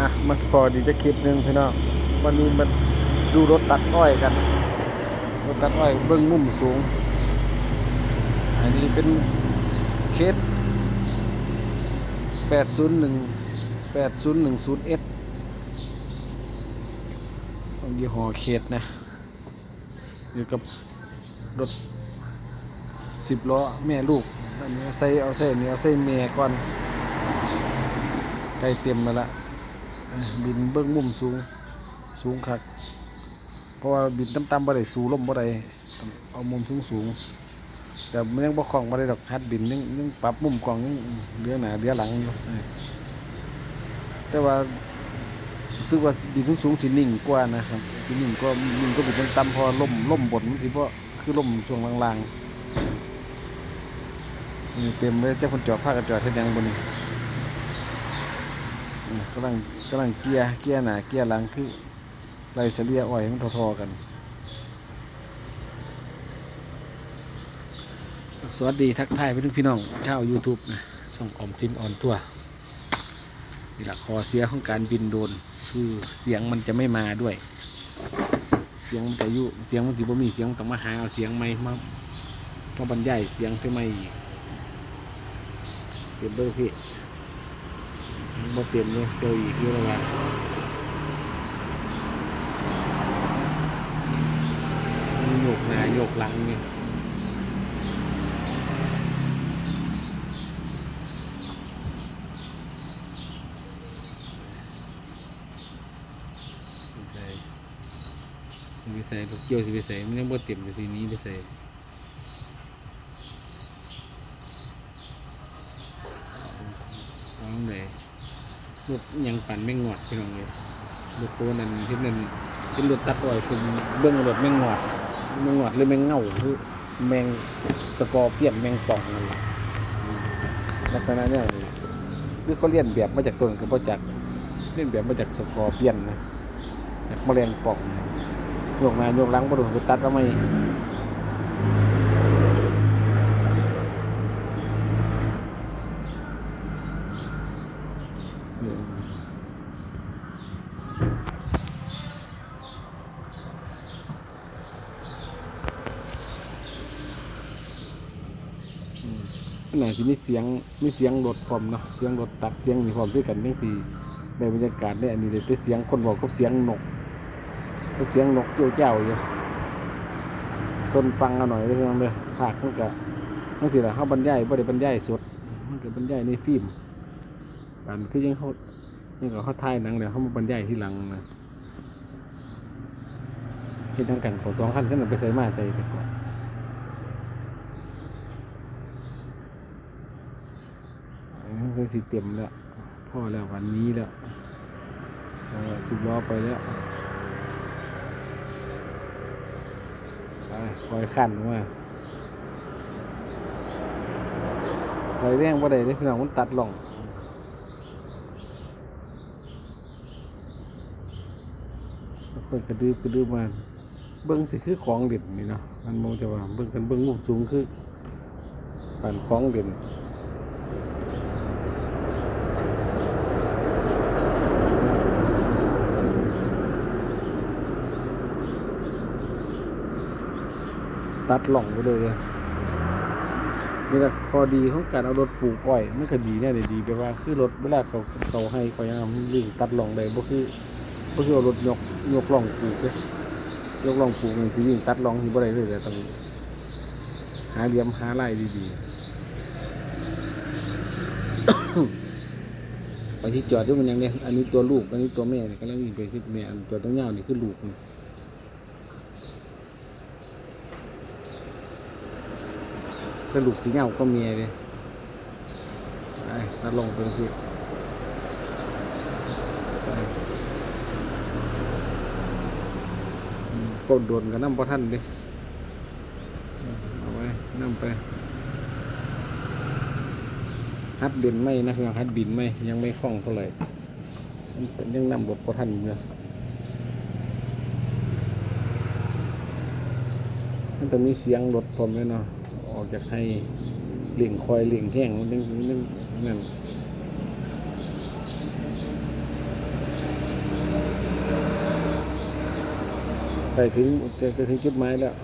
มามันพอดีจะคลิปหนึ่งพี่น้องวันนี้มันดูรถตัดอ้อยกันรถตัดอ้อยเบื้องมุมสูง อันนี้เป็นเคส801 8010S ของยี่ห้อเคสนะอยู่กับรถสิบล้อแม่ลูกอันนี้ใส่เอาใส่อันนี้เอาใส่แม่ก่อนใกล้เต็มแล้วละ บินเบื้องมุมสูงสูงคักเพราะว่าบินต่ำๆบ่ได้สูลมบ่ได้เอามุมสูงสูงแต่มันยังบ่คล่องบ่ได้ดอกฮัดบินยังยังปรับมุมกล้องยังเลี้ยวหน้าเลี้ยวหลังอยู่แต่ว่ารู้สึกว่าบินสูงๆสินิ่งกว่านะครับสินิ่งกว่านิ่งก็บินต่ำๆพอล่มล่มบนมันสิบ่คือลมช่วงล่างๆมีเต็มเลยเจ้าคนจอดพากันจอดเฮ็ดหยังบ่นี่อืม กำลังกำลังเกียร์เกียร์หนาเกียร์หลังคือไล่เสลียอ้อยมันทอๆกัน สวัสดีทักทายไปถึงพี่น้องชาว YouTube นะช่องออมจินออนตัวนี่แหละคอเสียของการบินโดน คือเสียงมันจะไม่มาด้วย เสียงมันจะยู่เสียงมันจะบ่มีเสียงต้องมาหาเอาเสียงไม่มามาบรรยายเสียงใช่ไหมอีกเปลี่ยนเบอร์พี่ บ่เต็มเลยเจออีกเยอะแล้วมีโยกหน้าโยกหลังนี่ใส่ไปใส่ลูกเกี่ยวสิไปใส่มันยังบ่เต็มเลยทีนี้ไปใส่วางเลย รถยังปั่นไม่งอดพี่น้องเลยรถตัวนั้นที่นั่นเป็นรถตัดอ้อยคือเบื้องรถไม่งอดไม่งอดหรือไม่เง่าคือแมงสกอร์เปียนแมงป่องนั่นล่ะลักษณะเนี้ยหรือเขาเลียนแบบมาจากตัวนั้นก็บ่จากเลียนแบบมาจากสกอร์เปียนนะจากแมลงป่องโยกหน้าโยกหลังบ่โดนไปตัดแล้วไม่เออ อืมอัน ไหนที่มีเสียงมีเสียงรถพร้อมเนาะเสียงรถตัดเสียงมีพร้อมด้วยกันทั้งสี่ในบรรยากาศเนี่ยอันนี้เลยแต่เสียงคนบอกกับเสียงนกกับเสียงนกเจ้าเจ้าอยู่คนฟังเอาหน่อยเลยน้องเลยภาคมันก็นั่นสิละเขาบรรยายบ่ได้บรรยายสดมันก็บรรยายในฟิล์มกันคือยังเขายังก็เขาถ่ายหนังเดี๋ยเขามาบรรยายที่หลังนะเห็นทางกันของสองขั้นขึ้นไปใส่มาใส่กันก่อน ก็ สิเต็มแล้วพ่อแล้ววันนี้แล้วสิบล้อไปแล้วไปคอยขันว่าคอยเร่งว่าใดได้พี่น้องมันตัดลงค่อยกระดืบกระดืบมาเบิ้งสิคือของเด่นนี่เนาะมันมองจะว่าเบิ้งกันเบิ้งมุมสูงคือปั่นของเด่น ตัดหล่องไปเลยนี่แหละข้อดีของการเอารถปลูกอ้อยมันก็ดีแน่เลยดีแปว่าคือรถเวลาเขาเขาให้เขายังทำลิงตัดหล่องได้บ่คือบ่คือเอารถยกยกหล่องปลูกเลยยกหล่องปลูกนี่สิวิ่งตัดหล่องที่บ่ได้เลยแต่ต้องหาเหลี่ยมหาลายดีๆไปที่จอดด้วยมันยังเนี่ยอันนี้ตัวลูกอันนี้ตัวแม่เนี่ยกำลังวิ่งไปที่แม่อันตัวตัวยาวนี่คือลูก นี่กระดูกสีเงาก็มีเลยไปตาลงไปพี่ไปอืมกดโดนกับน้ำพระท่านดิมเอาไว้น้ำไปฮัดบินไม่นะยังฮัดบินไม่ยังไม่คล่องเท่าไหร่มันยังนำรถพระท่านอยู่นะมันจะมีเสียงรถผมเลยเนาะ ออกจากให้เลี่ยงคอยเลี่ยงแห้งมันนึงนึงนั่นไปถึงจะจะถึงจุดหมายแล้ว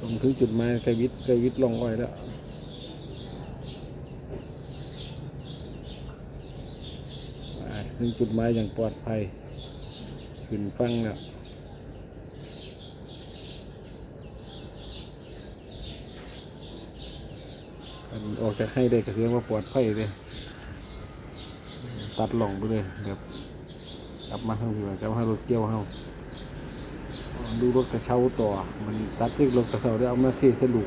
ผมถึงจุดหมายไกวิทย์ไกวิทย์ลงอ้อยแล้วถึงจุดหมายอย่างปลอดภัยขึ้นฟังแล้ว อันออกจากให้ได้ก็ถือว่าปลอดภัยเลยตัดหลงไปเลยแบบกลับมาทางที่ว่าจะให้รถเกี่ยวเฮาดูรถกระเช้าต่อ มันตัดที่รถกระเช้าได้เอามาเทสรุป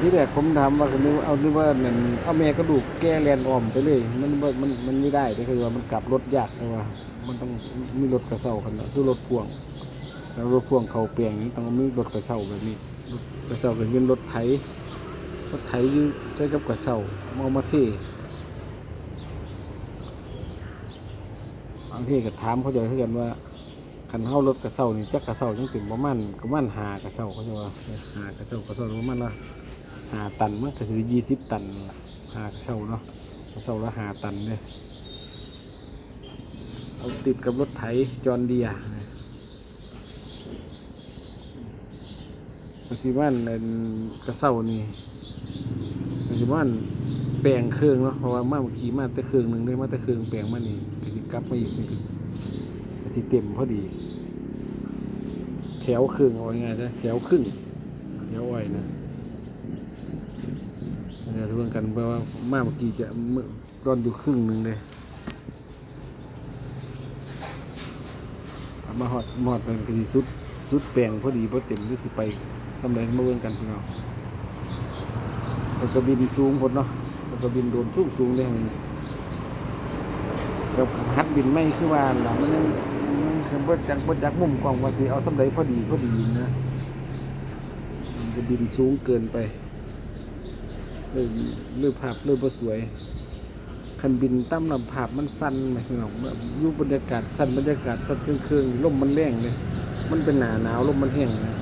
ที่แรกผมถามว่าก็นึกว่าเอานึกว่านั่นเอาแม่กระดูกแก้แลนอ่อมไปเลย มันบ่มันมันไม่ได้เลยคือว่ามันกลับรถยากแต่ว่า มันต้องมีรถกระเช้าคันนั้นคือรถพ่วง แล้วรถพ่วงเขาเปลี่ยนนี้ต้องมีรถกระเช้าแบบนี้รถกระเช้าก็เป็นรถไถรถไถยื้ใช้กับกระเช้าเอามาเทบางทีก็ถามเขาจะให้กันว่าคันเฮารถกระเช้านี่จักกระเช้าจังติมประมาณประมาณหากระเช้าเขาจะว่าหากระเช้ากระเช้าประมาณละหาตันมันก็สิยี่สิบตันหากระเช้าเนาะกระเช้าละหาตันเลย เอาติดกับรถไถจอนเดียปฏิบัติกระเช้านี่ปฏิบัติแปลงเครื่องเนาะเพราะว่ามาเมื่อกี้มาแต่เครื่องหนึ่งได้มาแต่เครื่องแปลงมานี่ก็สิกลับมาอีกนี่คือก็สิเต็มพอดี แถวครึ่งเอาไงายๆซะแถวครึ่งแถวไว้นะอันนี้ทุกคนกันเพราะว่ามาเมื่อกี้จะเมื่อรอนอยู่ครึ่งหนึ่งเลยเอา มาหอดหอดมันก็สิสุดสุดแปลงพอดีพอเต็มที่สิไปทำไรมาเบิ่งกันพี่น้องแล้วก็บินสูงพดเนาะแล้วก็บินโดนสูงสูงเลยมันแบบหัดบินไม่คือว่าหล่ะมันยังมันคือบ่จักบ่จักมุมกล้องว่าสิเอาสำไรพอดีพอดีนะมันจะบินสูงเกินไปเลยเลยภาพเลยบ่สวย คันบินตั้มลำภาพมันสั้นไหมพี่น้องแบบอยู่บรรยากาศสั้นบรรยากาศสั้นเครื่องๆลมมันแรงเลยมันเป็นหนาหนาวลมมันแห้งนะ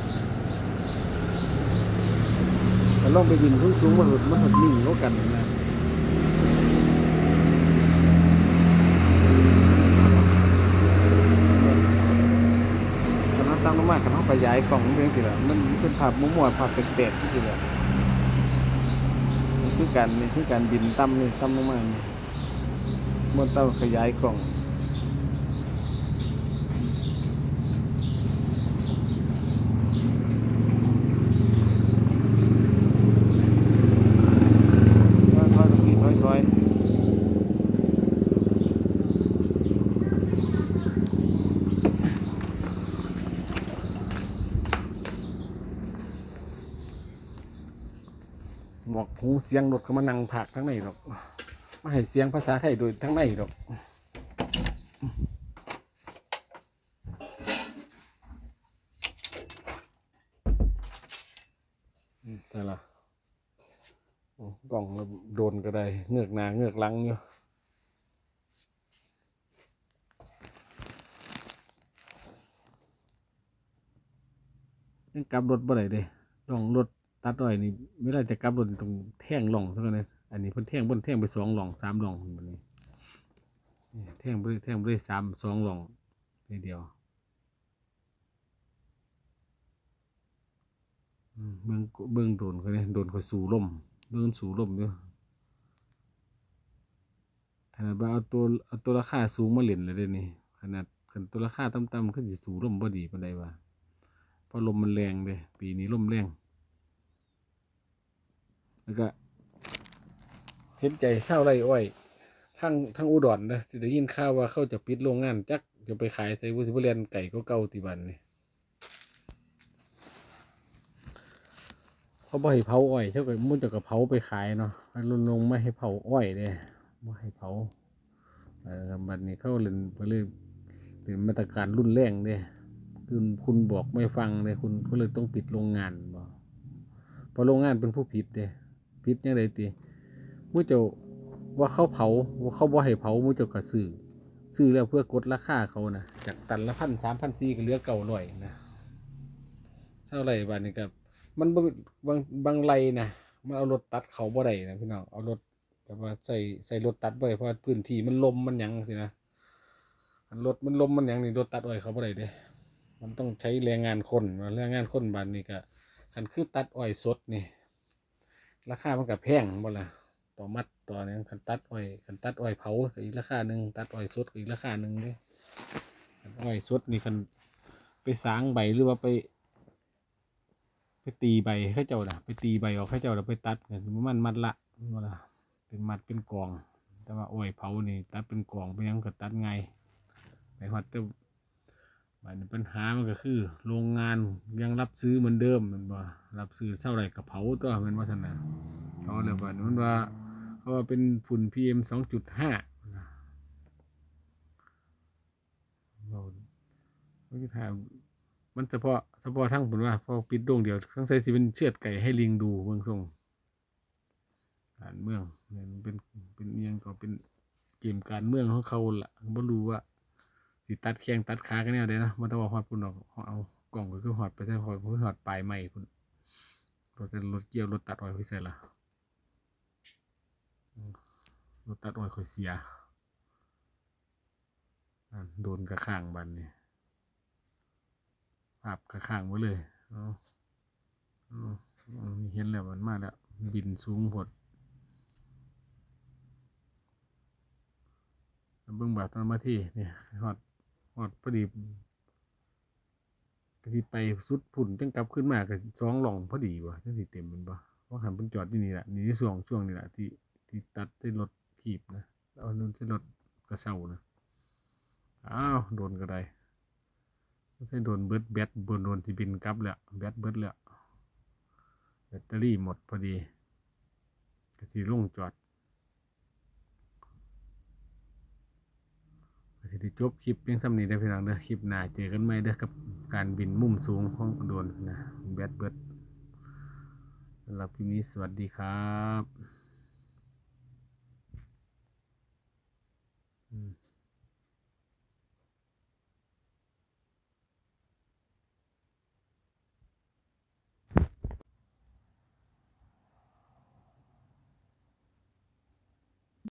แต่ลองไปบินสูงมันหดมันหดนิ่งเข้ากันนะคณะตั้งน้ำมากคณะขยายกล่องมันเป็นสิละมันเป็นภาพมั่วๆภาพแปลกๆที่ละนี่คือการนี่คือการบินตั้มนี่ตั้มมานี่ มันต้องขยายกล่องถอยถอยตรงนี้ถอยถอยหมวกหูเสียงรถเขามานั่งผักทั้งในหรอก มาให้เสียงภาษาไทยโดยทั้งในหรอกอืมแต่ละกล่องโดนก็ได้เงือกหนาเงือกลังอยู่ยังกลับรถบ่ได้เด้ลองรถตัดอ้อยนี่เวลาจะกลับรถต้องแท่งหล่องเท่านั้น อันนี้เพิ่นแท่งบนแท่งไปสองหลองสามหลองแบบนี้นี่แท่งไปแท่งไปสามสองหลองทีเดียวอืมเบิ่งเบิ่งโดนเขาเนี่ยโดนเขาสู่ลมเบิ่งสูงลมอยู่ขนาดว่าเอาตัวเอาตัวราคาสูงมาเล่นเลยเด้นี่ขนาดขนาดตัวราคาต่ำๆขึ้นสิสูงลมบ่ดีปานใดวะเพราะลมมันแรงเด้ปีนี้ลมแรงแล้วก็ เห็นใจเศร้าไรอ้อยทั้งทั้งอุดรนะสิได้ยินข่าวว่าเขาจะปิดโรงงานจักจะไปขายใส่บุสิเรียนไก่ก็เก่าติบันนี่เขาบ่ให้เผาอ้อยเท่ากับมุ่นจะกับเผาไปขายเนาะมันลงไม่ให้เผาอ้อยเลยไม่ให้เผาบัดนี้เขาเล่นไปเลยเป็นมาตรการรุนแรงเด้คุณคุณบอกไม่ฟังเลยคุณก็เลยต้องปิดโรงงานบ่เพราะโรงงานเป็นผู้ผิดเด้ผิดยังไงตี มุ่เจ้าว่าเขาเผาว่าเขาบ่ให้เผามุ่เจ้าก็ซื้อซื้อแล้วเพื่อกดราคาเขานะจากตันละพันสามพันสี่ก็เหลือเก่าหน่อยนะเท่าไร่บาทนี้กับมันบ่บางบางไรนะมันเอารถตัดเขาบ่ได้นะพี่น้องเอารถแบบว่าใส่ใส่รถตัดไว้เพราะพื้นที่มันลมมันยังสินะรถมันลมมันยังนี่รถตัดไว้เขาบ่ได้เด้ มันต้องใช้แรงงานคนแรงงานคนบานนี่ก็คันคือตัดอ้อยสดนี่ราคามันก็แพงบ่ล่ะ ต่อมัดต่อเนี่ยคันตัดอ้อยคันตัดอ้อยเผาก็อีกราคาหนึ่งตัดอ้อยสดก็อีกราคาหนึ่งเด้คันอ้อยสดนี่คันไปสางใบหรือว่าไป ไปตีใบให้าเจ้าน่ะ ไปตีใบออกให้เจ้าแล้วไปตัดกันมันมัดละบ่ล่ะเป็นมัดเป็นกอง แต่ว่าอ้อยเผานี่ตัดเป็นกองไปยังก็ตัดไงไปฮอดแต่บันี้ปัญหามันก็คือ โรงงานยังรับซื้อเหมือนเดิมมันบ่รับซื้อเท่าไรกระเผาตัวมันว่าท่านนะเขาเลยว่ามันว่า เขาว่าเป็นฝุ่น PM สองจุดห้าเราไม่ได้ถามมันเฉพาะเฉพาะทั้งผมว่าพอปิดดวงเดียวทั้งใส่สิเป็นเชือดไก่ให้ลิงดูเมืองทรงการเมืองเนี่ยมันเป็นเป็นเอียงก็เป็นเกมการเมืองของเขาละบ่รู้ว่าสิตัดแข้งตัดขากันแนวเด้นะมันต้องว่าฮอดพุ่นออกเอากล่องก็คือฮอดไปใส่ฮอดคือฮอดปลายไม้พุ่นรถแต่รถเกี่ยวรถตัดอ้อยค่อยใส่ละอืม รถตัดอ้อยค่อยเสียโดนกระข้างบันนี่ภาพกระข้างไว้เลยเอาเอาเอาเห็นแล้วมันมาแล้ว บินสูงหดแล้วเบิ่งบาดตอนมาที่เนี่ยฮอดฮอดพอดีก็ที่ไปสุดผุ่นจังกลับขึ้นมาก็สองหล่องพอดีว่ะจังสิเต็มมันบ่ว่าหันเพิ่นจอดที่นี่แหละนี่ช่วงช่วงนี้แหละที่ ที่ตัดใส่รถขีบนะแล้วเอานู่นใส่รถกระเช้านะอ้าวโดนก็ได้ใส่โดนเบิดแบตบนโดนที่บินกลับแล้วแบตเบิดแล้วแบตเตอรี่หมดพอดีก็สิลงจอดก็สิจบคลิปเพียงสำนี้ได้พี่น้องเด้อคลิปหน้าเจอกันใหม่เด้อกับการบินมุมสูงของโดนนะแบดเบิดสำหรับคลิปนี้สวัสดีครับ อืม